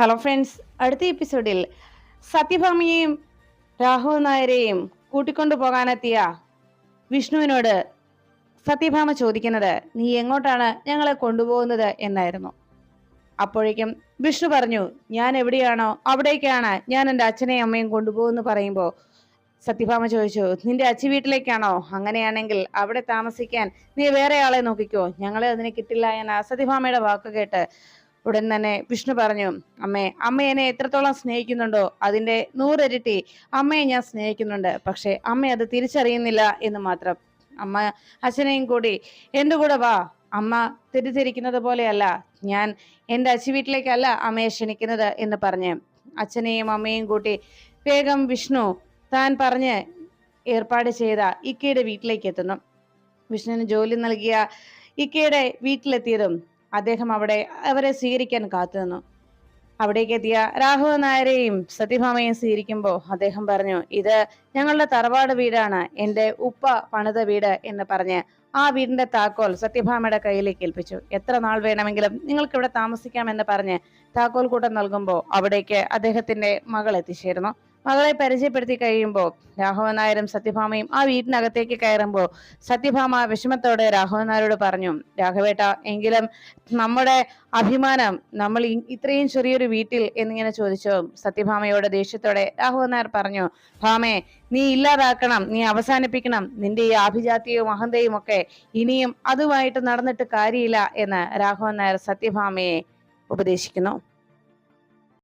Hello friends അടുത്ത എപ്പിസോഡിൽ സത്യഭാമയെയും രാഹുൽ നായരെയും കൂട്ടിക്കൊണ്ടു പോകാനെത്തിയ വിഷ്ണുവിനോട് സത്യഭാമ ചോദിക്കുന്നത് നീ എങ്ങോട്ടാണ് ഞങ്ങളെ കൊണ്ടുപോകുന്നത്? എന്നായിരുന്നു. അപ്പോഴേക്കും വിഷ്ണു പറഞ്ഞു ഞാൻ എവിടെയാണോ അവിടേക്കാണ് ഞാൻ എന്റെ അച്ഛനെയും അമ്മയും കൊണ്ടുപോകുമെന്ന് പറയുമ്പോൾ സത്യഭാമ ചോദിച്ചു നിന്റെ അച്ഛ വീട്ടിലേക്കാണോ? അങ്ങനെയാണെങ്കിൽ അവിടെ താമസിക്കാൻ നീ വേറെ ആളെ നോക്കിക്കോ. ഞങ്ങളെ അതിന് കിട്ടില്ല എന്ന സത്യഭാമയുടെ വാക്ക് കേട്ട് ഉടൻ തന്നെ വിഷ്ണു പറഞ്ഞു അമ്മേ അമ്മ എന്നെ എത്രത്തോളം സ്നേഹിക്കുന്നുണ്ടോ അതിന്റെ നൂറിരട്ടി അമ്മയെ ഞാൻ സ്നേഹിക്കുന്നുണ്ട്. പക്ഷെ അമ്മ അത് തിരിച്ചറിയുന്നില്ല എന്ന് മാത്രം. അമ്മ അച്ഛനെയും കൂടി എന്റെ കൂടെ വാ. അമ്മ തെറ്റിദ്ധരിക്കുന്നത് പോലെയല്ല. ഞാൻ എന്റെ അച്ഛ വീട്ടിലേക്കല്ല അമ്മയെ ക്ഷണിക്കുന്നത് എന്ന് പറഞ്ഞ് അച്ഛനെയും അമ്മയും കൂട്ടി വേഗം വിഷ്ണു താൻ പറഞ്ഞ് ഏർപ്പാട് ചെയ്ത ഇക്കയുടെ വീട്ടിലേക്ക് എത്തുന്നു. വിഷ്ണുവിന് ജോലി നൽകിയ ഇക്കയുടെ വീട്ടിലെത്തിയതും അദ്ദേഹം അവിടെ അവരെ സ്വീകരിക്കാൻ കാത്തുനിന്നു അവിടേക്ക് എത്തിയ രാഘവ നായരെയും സത്യഭാമയും സ്വീകരിക്കുമ്പോൾ അദ്ദേഹം പറഞ്ഞു ഇത് ഞങ്ങളുടെ തറവാട് വീടാണ്. എന്റെ ഉപ്പ പണിത വീട് എന്ന് പറഞ്ഞ് ആ വീടിന്റെ താക്കോൽ സത്യഭാമയുടെ കയ്യിലേക്ക് ഏൽപ്പിച്ചു. എത്ര നാൾ വേണമെങ്കിലും നിങ്ങൾക്ക് ഇവിടെ താമസിക്കാമെന്ന് പറഞ്ഞ് താക്കോൽ കൂട്ടം നൽകുമ്പോൾ അവിടേക്ക് അദ്ദേഹത്തിന്റെ മകൾ എത്തിച്ചേരുന്നു. മകളെ പരിചയപ്പെടുത്തി കഴിയുമ്പോൾ രാഘവൻ നായരും സത്യഭാമയും ആ വീട്ടിനകത്തേക്ക് കയറുമ്പോൾ സത്യഭാമ വിഷമത്തോടെ രാഘവൻ നായരോട് പറഞ്ഞു രാഘവേട്ട എങ്കിലും നമ്മുടെ അഭിമാനം നമ്മൾ ഇത്രയും ചെറിയൊരു വീട്ടിൽ എന്നിങ്ങനെ ചോദിച്ചു. സത്യഭാമയോട് ദേഷ്യത്തോടെ രാഘവൻ നായർ പറഞ്ഞു ഭാമേ നീ ഇല്ലാതാക്കണം നീ അവസാനിപ്പിക്കണം. നിന്റെ ഈ ആഭിജാത്യവും അഹന്തയും ഒക്കെ ഇനിയും അതുമായിട്ട് നടന്നിട്ട് കാര്യമില്ല എന്ന് രാഘവൻ നായർ സത്യഭാമയെ ഉപദേശിക്കുന്നു.